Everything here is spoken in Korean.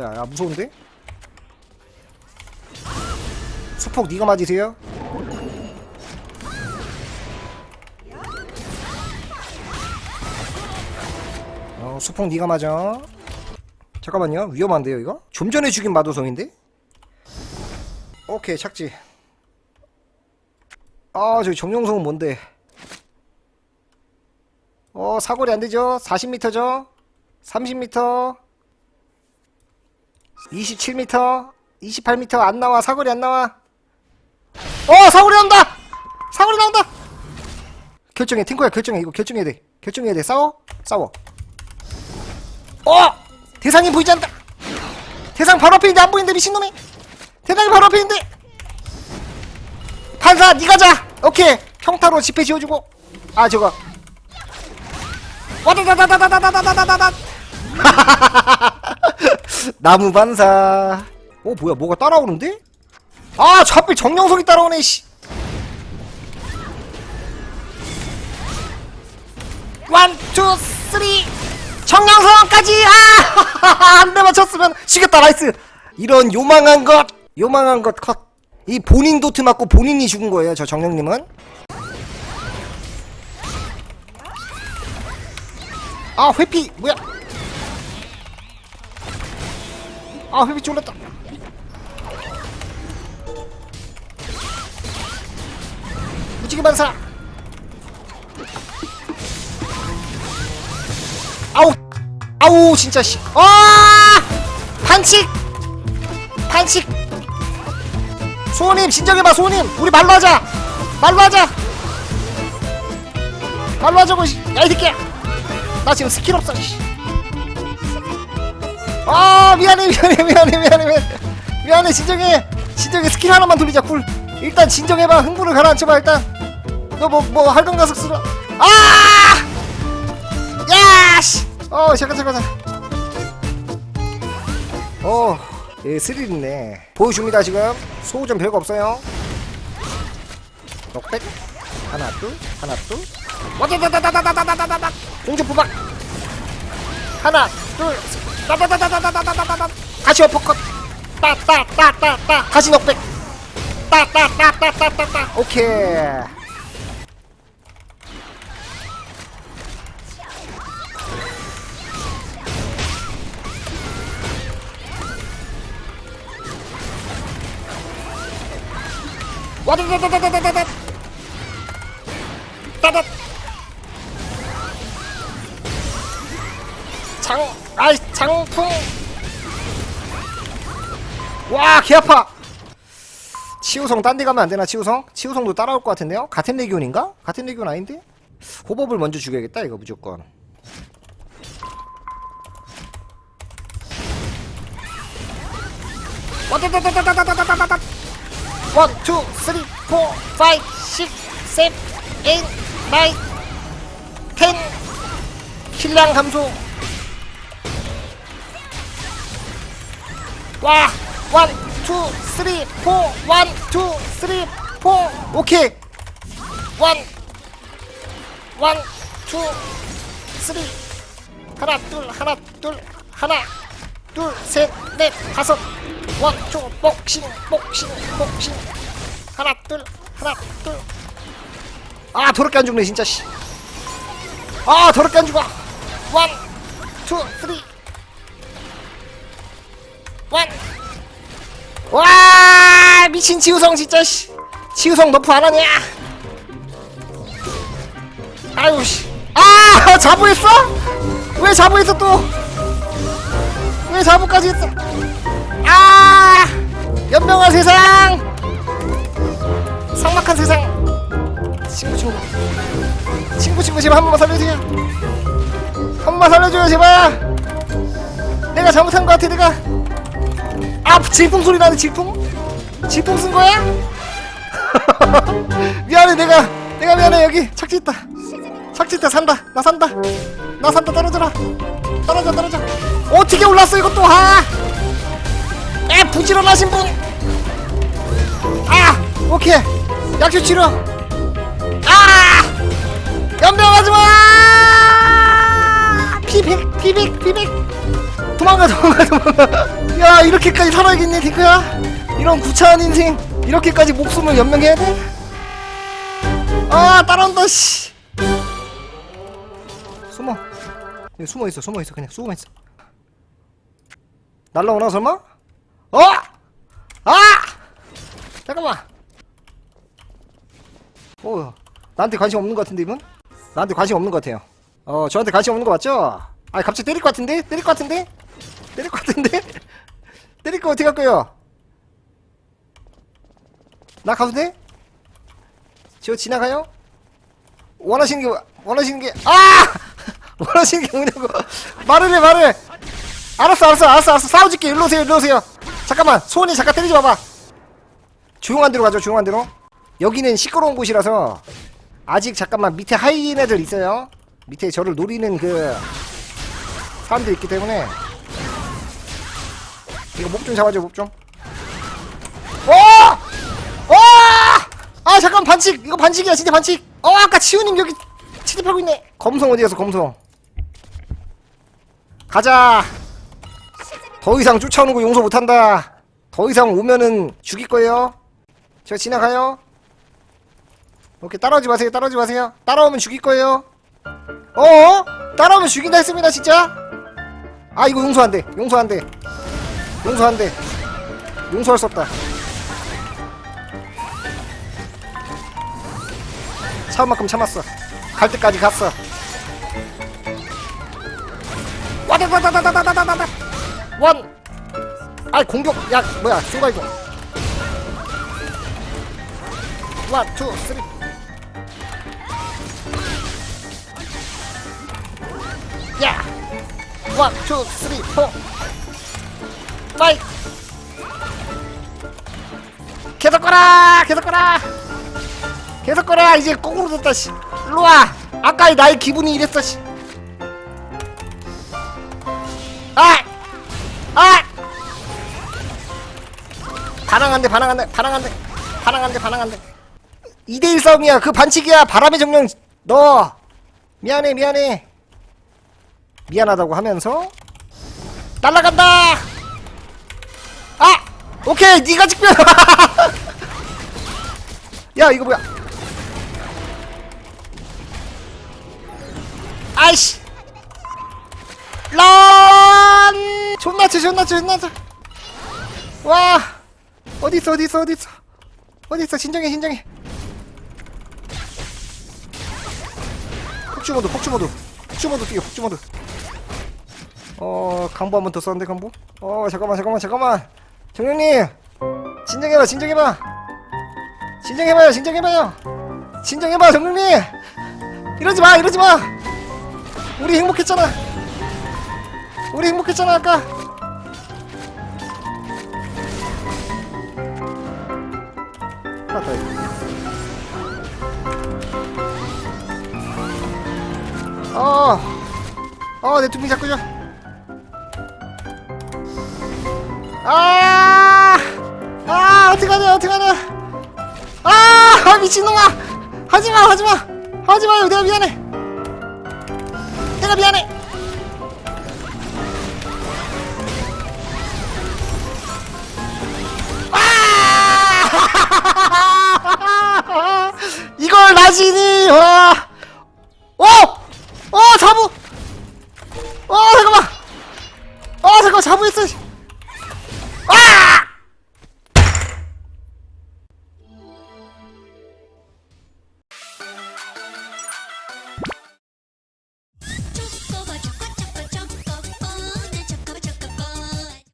뭐야 야 무서운데? 수폭 니가 맞으세요? 어 수폭 니가 맞아 잠깐만요 위험한데요 이거? 좀 전에 죽인 마도성인데? 오케이 착지 아 저기 정령성은 뭔데 어 사거리 안되죠 40m죠 30m 27m 28m 안 나와 사거리 안 나와 어 사거리 나온다 사거리 나온다 결정해 팅코야 결정해 이거 결정해야 돼 결정해야 돼 싸워 싸워 어 대상이 보이지 않다 대상 바로 앞에 있는데 안 보이는데 미친놈이 대상이 바로 앞에 있는데 판사 니가 자 오케이 평타로 집회 지어주고 아 저거 와다다다다다다다다다다다 나무 반사. 어 뭐야 뭐가 따라오는데? 아저 하필 정령석이 따라오네 씨. 원, 투, 쓰리. 정령석까지! 아! 한대 맞췄으면 쉬겠다 나이스. 이런 요망한 것 요망한 것 컷 이 본인 도트 맞고 본인이 죽은 거예요 저 정령님은. 아 회피 뭐야 아 회피 쫄렸다. 무지개 반사. 아우 아우 진짜 씨. 아! 반칙 반칙 소님 진정해봐 소님. 우리 말로 하자. 말로 하자. 말로 하자고 야이 새끼야. 나 지금 스킬 없어 씨. 아 미안해 미안해 미안해 미안해 미안해 미안해 진정해 진정해 스킬 하나만 돌리자 쿨 일단 진정해봐 흥분을 가라앉혀봐 일단 너 뭐뭐 할건 가서 쓰라 아 야씨 어 잠깐 잠깐 잠깐 어 예 스릴 있네 보여줍니다 지금 소우점 별거 없어요 넉백 하나 둘 하나 둘 와다다다다다다다다다다 공중 부박 하나 둘 다시 어퍼컷. 따따따따따. 다시 넉백. 따따따따따따따. 오케이. 와다다다다다다다 와, 개 아파. 치우성 딴 데 가면 안 되나, 치우성? 치우성도 따라올 것 같은데요? 같은 레기온인가? 같은 레기온 아닌데? 호법을 먼저 죽여야겠다, 이거 무조건. 와다다다다다다다다다다. 원, 투, 쓰리, 포, 파이브, 식, 셋, 에잇, 나인, 텐. 킬량 감소. 와! 원, 투, 쓰리, 포, 원, 투, 쓰리, 포, 오케이! 원, 원, 투, 쓰리, 하나, 둘, 하나, 둘, 하나, 둘, 셋, 넷, 다섯, 원, 투, 복싱, 복싱, 복싱, 하나, 둘, 하나, 둘. 아, 더럽게 안 죽네, 진짜, 씨. 아, 더럽게 안 죽어. 원, 투, 쓰리, 원. 와 미친 지우성 진짜 씨. 지우성 너프 안 하냐? 아유 씨아 자부했어? 왜 자부했어 또 왜 자부까지 했어? 아 연명한 세상. 삭막한 세상. 친구 친구 친구 친구 제발 한 번만 살려주세요. 한 번만 살려줘요 제발. 내가 잘못한 것 같아 내가 아 질풍 소리 나네 질풍? 질풍 쓴 거야? 미안해 내가 내가 미안해 여기 착지 있다 착지 있다 산다 나 산다 나 산다 떨어져라 떨어져 떨어져 어떻게 올랐어 이것도 아! 에 부지런하신 분! 아! 오케이 약초 치료 아! 연병하지마! 피백 피백 피백 도망가 도망가 도망가 야 이렇게까지 살아야겠네 딩크야 이런 구차한 인생 이렇게까지 목숨을 연명해야 돼? 아 따라온다 씨 숨어 여기 숨어 있어 숨어 있어 그냥 숨어 있어 날라오나 설마? 어? 아! 잠깐만 어 나한테 관심 없는 것 같은데 이분? 나한테 관심 없는 것 같아요 어 저한테 관심 없는 거 맞죠? 아 갑자기 때릴 것 같은데? 때릴 것 같은데? 때릴 것 같은데? 때릴 거 어떻게 할 거예요? 나 가도 돼? 저 지나가요? 원하시는 게 원하시는 게 아! 원하시는 게 뭐냐고 말을 해 말을 해 알았어 알았어 알았어 알았어 싸워줄게 일로 오세요 일로 오세요 잠깐만 소원이 잠깐 때리지 마봐 조용한 데로 가죠 조용한 데로 여기는 시끄러운 곳이라서 아직 잠깐만 밑에 하이에나들 있어요 밑에 저를 노리는 그 사람들 있기 때문에 이거 목 좀 잡아줘 목 좀. 어! 어! 아 잠깐 반칙 이거 반칙이야 진짜 반칙. 어 아까 치우님 여기 침입하고 있네. 검성 어디 갔어 검성? 가자. 더 이상 쫓아오는 거 용서 못한다. 더 이상 오면은 죽일 거예요. 저 지나가요. 오케이 따라오지 마세요 따라오지 마세요. 따라오면 죽일 거예요. 어? 따라오면 죽인다 했습니다 진짜. 아 이거 용서 안 돼. 용서 안 돼. 용서 안 돼. 용서할 수 없다. 참을 만큼 참았어. 갈 때까지 갔어. 와다다다다다다다다다. 원. 아 공격. 야 뭐야 순간 이동. 원, 투, 쓰리. 야. 원, 투, 쓰리, 포. 파이 계속 거라 계속 거라. 계속 거라 이제 거꾸로 됐다 씨. 일로와. 아까 나의 기분이 이랬어 씨. 아! 아! 반항한대 반항한대 반항한대. 반항한대 반항한대. 2대1 싸움이야. 그 반칙이야. 바람의 정령 너. 미안해 미안해. 미안하다고 하면서 날라간다! 아! 오케이 니가 직변! 야 이거 뭐야? 아이씨! 런! 존나 쳐 존나 쳐 존나 쳐와! 어딨어 어딨어 어딨어? 어딨어? 진정해 진정해! 폭주모드 폭주모드. 폭주모드 뛰어 폭주모드. 어 강보 한 번 더 썼는데 강보? 어 잠깐만 잠깐만 잠깐만 정령님 진정해봐 진정해봐. 진정해봐요 진정해봐요. 진정해봐 정령님. 이러지마 이러지마. 우리 행복했잖아. 우리 행복했잖아 아까. 어, 어, 내 둥이 잡고 줘. 아, 아, 어떡하냐, 어떡하냐. 아, 미친놈아. 하지마, 하지마. 하지마요, 내가 미안해. 내가 미안해. 아! 이걸 나지니!